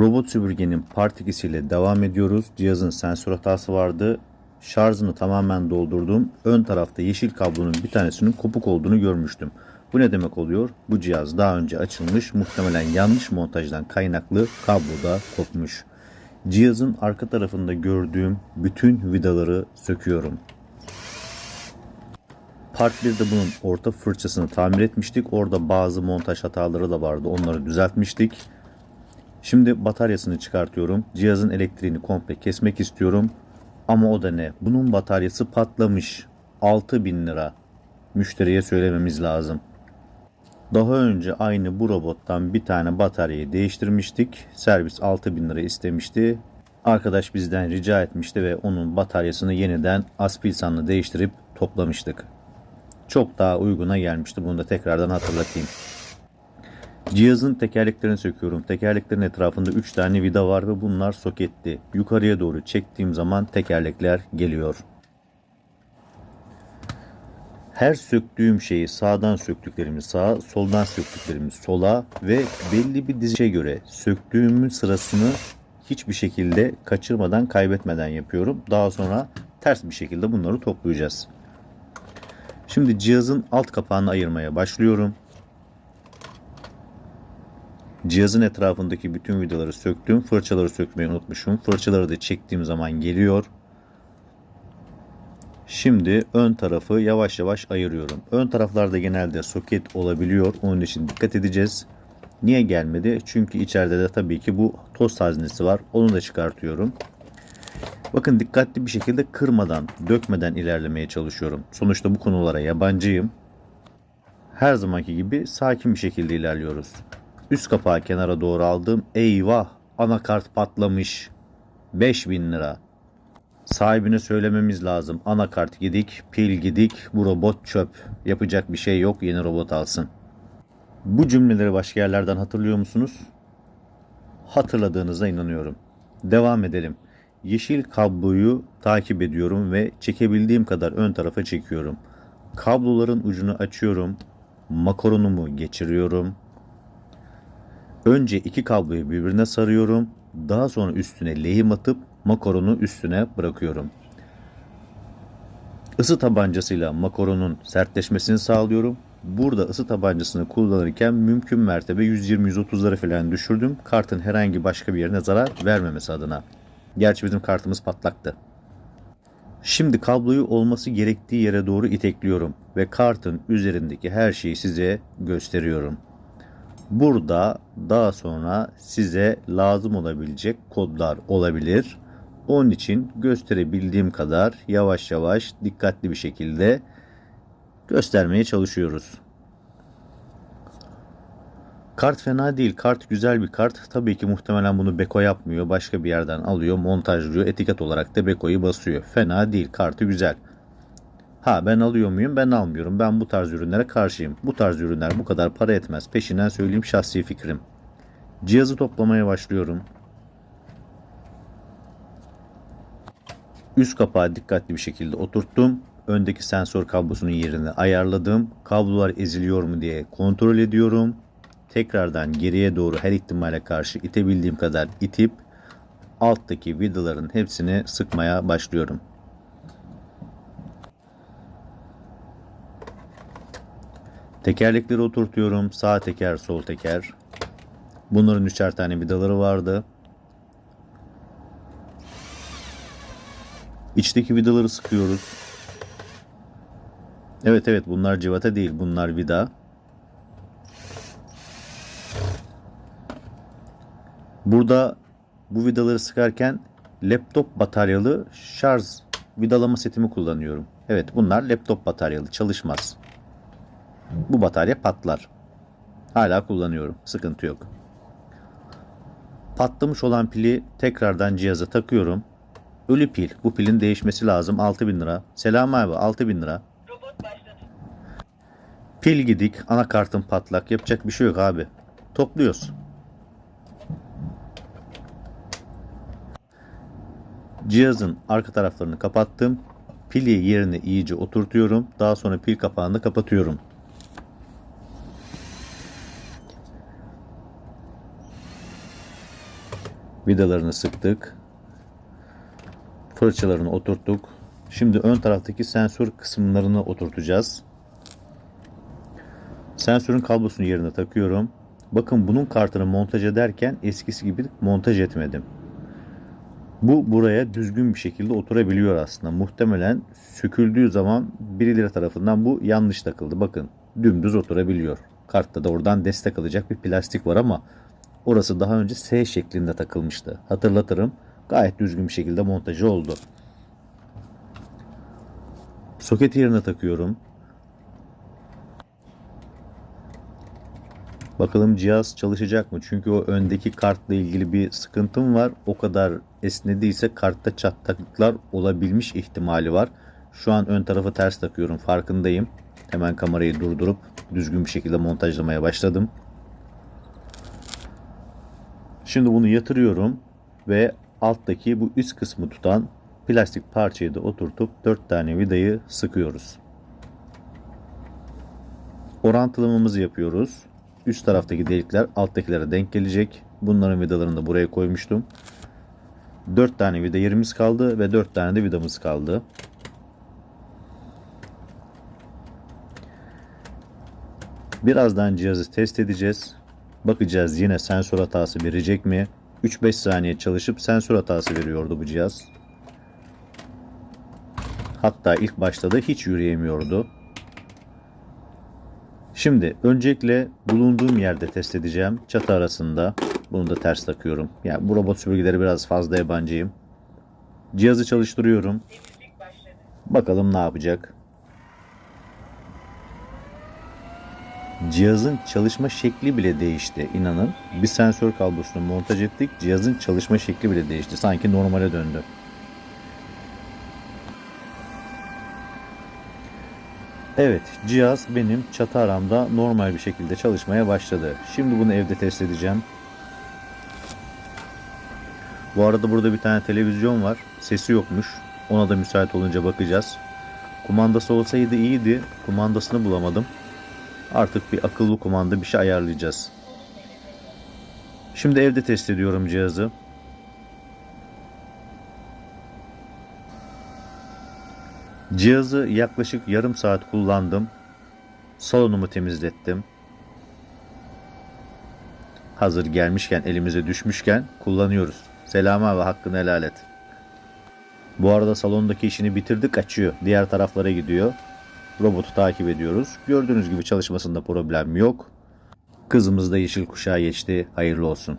Robot süpürgenin part ikisiyle devam ediyoruz. Cihazın sensör hatası vardı. Şarjını tamamen doldurdum. Ön tarafta yeşil kablonun bir tanesinin kopuk olduğunu görmüştüm. Bu ne demek oluyor? Bu cihaz daha önce açılmış. Muhtemelen yanlış montajdan kaynaklı kabloda kopmuş. Cihazın arka tarafında gördüğüm bütün vidaları söküyorum. Part 1'de bunun orta fırçasını tamir etmiştik. Orada bazı montaj hataları da vardı. Onları düzeltmiştik. Şimdi bataryasını çıkartıyorum. Cihazın elektriğini komple kesmek istiyorum. Ama o da ne? Bunun bataryası patlamış. 6000 lira. Müşteriye söylememiz lazım. Daha önce aynı bu robottan bir tane bataryayı değiştirmiştik. Servis 6000 lira istemişti. Arkadaş bizden rica etmişti ve onun bataryasını yeniden Aspilsan'la değiştirip toplamıştık. Çok daha uyguna gelmişti. Bunu da tekrardan hatırlatayım. Cihazın tekerleklerini söküyorum. Tekerleklerin etrafında 3 tane vida var ve bunlar soketli. Yukarıya doğru çektiğim zaman tekerlekler geliyor. Her söktüğüm şeyi sağdan söktüklerimiz sağa, soldan söktüklerimiz sola ve belli bir dizişe göre söktüğümün sırasını hiçbir şekilde kaçırmadan, kaybetmeden yapıyorum. Daha sonra ters bir şekilde bunları toplayacağız. Şimdi cihazın alt kapağını ayırmaya başlıyorum. Cihazın etrafındaki bütün vidaları söktüm. Fırçaları sökmeyi unutmuşum. Fırçaları da çektiğim zaman geliyor. Şimdi ön tarafı yavaş yavaş ayırıyorum. Ön taraflarda genelde soket olabiliyor. Onun için dikkat edeceğiz. Niye gelmedi? Çünkü içeride de tabii ki bu toz haznesi var. Onu da çıkartıyorum. Bakın dikkatli bir şekilde kırmadan, dökmeden ilerlemeye çalışıyorum. Sonuçta bu konulara yabancıyım. Her zamanki gibi sakin bir şekilde ilerliyoruz. Üst kapağı kenara doğru aldım. Eyvah anakart patlamış. 5000 lira. Sahibine söylememiz lazım. Anakart gidik, pil gidik, bu robot çöp. Yapacak bir şey yok yeni robot alsın. Bu cümleleri başka yerlerden hatırlıyor musunuz? Hatırladığınıza inanıyorum. Devam edelim. Yeşil kabloyu takip ediyorum ve çekebildiğim kadar ön tarafa çekiyorum. Kabloların ucunu açıyorum. Makaronumu geçiriyorum. Önce iki kabloyu birbirine sarıyorum. Daha sonra üstüne lehim atıp makaronu üstüne bırakıyorum. Isı tabancasıyla makaronun sertleşmesini sağlıyorum. Burada ısı tabancasını kullanırken mümkün mertebe 120-130'lara falan düşürdüm. Kartın herhangi başka bir yerine zarar vermemesi adına. Gerçi bizim kartımız patlaktı. Şimdi kabloyu olması gerektiği yere doğru itekliyorum ve kartın üzerindeki her şeyi size gösteriyorum. Burada daha sonra size lazım olabilecek kodlar olabilir. Onun için gösterebildiğim kadar yavaş yavaş dikkatli bir şekilde göstermeye çalışıyoruz. Kart fena değil. Kart güzel bir kart. Tabii ki muhtemelen bunu Beko yapmıyor. Başka bir yerden alıyor, montajlıyor. Etiket olarak da Beko'yu basıyor. Fena değil. Kartı güzel. Ha ben alıyor muyum? Ben almıyorum. Ben bu tarz ürünlere karşıyım. Bu tarz ürünler bu kadar para etmez. Peşinden söyleyeyim şahsi fikrim. Cihazı toplamaya başlıyorum. Üst kapağı dikkatli bir şekilde oturttum. Öndeki sensör kablosunun yerini ayarladım. Kablolar eziliyor mu diye kontrol ediyorum. Tekrardan geriye doğru her ihtimale karşı itebildiğim kadar itip alttaki vidaların hepsini sıkmaya başlıyorum. Tekerlekleri oturtuyorum. Sağ teker, sol teker. Bunların üçer tane vidaları vardı. İçteki vidaları sıkıyoruz. Evet evet bunlar civata değil. Bunlar vida. Burada bu vidaları sıkarken laptop bataryalı şarj vidalama setimi kullanıyorum. Evet bunlar laptop bataryalı çalışmaz. Bu batarya patlar. Hala kullanıyorum. Sıkıntı yok. Patlamış olan pili tekrardan cihaza takıyorum. Ölü pil. Bu pilin değişmesi lazım. 6000 lira. Selam abi 6000 lira. Pil gidik. Anakartın patlak. Yapacak bir şey yok abi. Topluyoruz. Cihazın arka taraflarını kapattım. Pili yerine iyice oturtuyorum. Daha sonra pil kapağını kapatıyorum. Vidalarını sıktık. Fırçalarını oturttuk. Şimdi ön taraftaki sensör kısımlarını oturtacağız. Sensörün kablosunu yerine takıyorum. Bakın bunun kartını montaj ederken eskisi gibi montaj etmedim. Bu buraya düzgün bir şekilde oturabiliyor aslında. Muhtemelen söküldüğü zaman birileri tarafından bu yanlış takıldı. Bakın dümdüz oturabiliyor. Kartta da oradan destek alacak bir plastik var ama orası daha önce S şeklinde takılmıştı. Hatırlatırım. Gayet düzgün bir şekilde montajı oldu. Soket yerine takıyorum. Bakalım cihaz çalışacak mı? Çünkü o öndeki kartla ilgili bir sıkıntım var. O kadar esnediyse kartta çatlaklıklar olabilmiş ihtimali var. Şu an ön tarafı ters takıyorum. Farkındayım. Hemen kamerayı durdurup düzgün bir şekilde montajlamaya başladım. Şimdi bunu yatırıyorum ve alttaki bu üst kısmı tutan plastik parçayı da oturtup 4 tane vidayı sıkıyoruz. Orantılamamızı yapıyoruz. Üst taraftaki delikler alttakilere denk gelecek. Bunların vidalarını da buraya koymuştum. 4 tane vida yerimiz kaldı ve 4 tane de vidamız kaldı. Birazdan cihazı test edeceğiz. Bakacağız yine sensör hatası verecek mi? 3-5 saniye çalışıp sensör hatası veriyordu bu cihaz. Hatta ilk başta da hiç yürüyemiyordu. Şimdi öncelikle bulunduğum yerde test edeceğim. Çatı arasında. Bunu da ters takıyorum. Yani bu robot süpürgeleri biraz fazla yabancıyım. Cihazı çalıştırıyorum. Bakalım ne yapacak. Cihazın çalışma şekli bile değişti inanın. Bir sensör kablosunu montaj ettik. Cihazın çalışma şekli bile değişti. Sanki normale döndü. Evet, cihaz benim çatı aramda normal bir şekilde çalışmaya başladı. Şimdi bunu evde test edeceğim. Bu arada burada bir tane televizyon var. Sesi yokmuş. Ona da müsait olunca bakacağız. Kumandası olsaydı iyiydi. Kumandasını bulamadım. Artık bir akıllı kumanda bir şey ayarlayacağız. Şimdi evde test ediyorum cihazı. Cihazı yaklaşık yarım saat kullandım. Salonumu temizlettim. Hazır gelmişken elimize düşmüşken kullanıyoruz. Selam abi hakkını helal et. Bu arada salondaki işini bitirdik açıyor. Diğer taraflara gidiyor. Robotu takip ediyoruz. Gördüğünüz gibi çalışmasında problem yok. Kızımız da yeşil kuşağı geçti. Hayırlı olsun.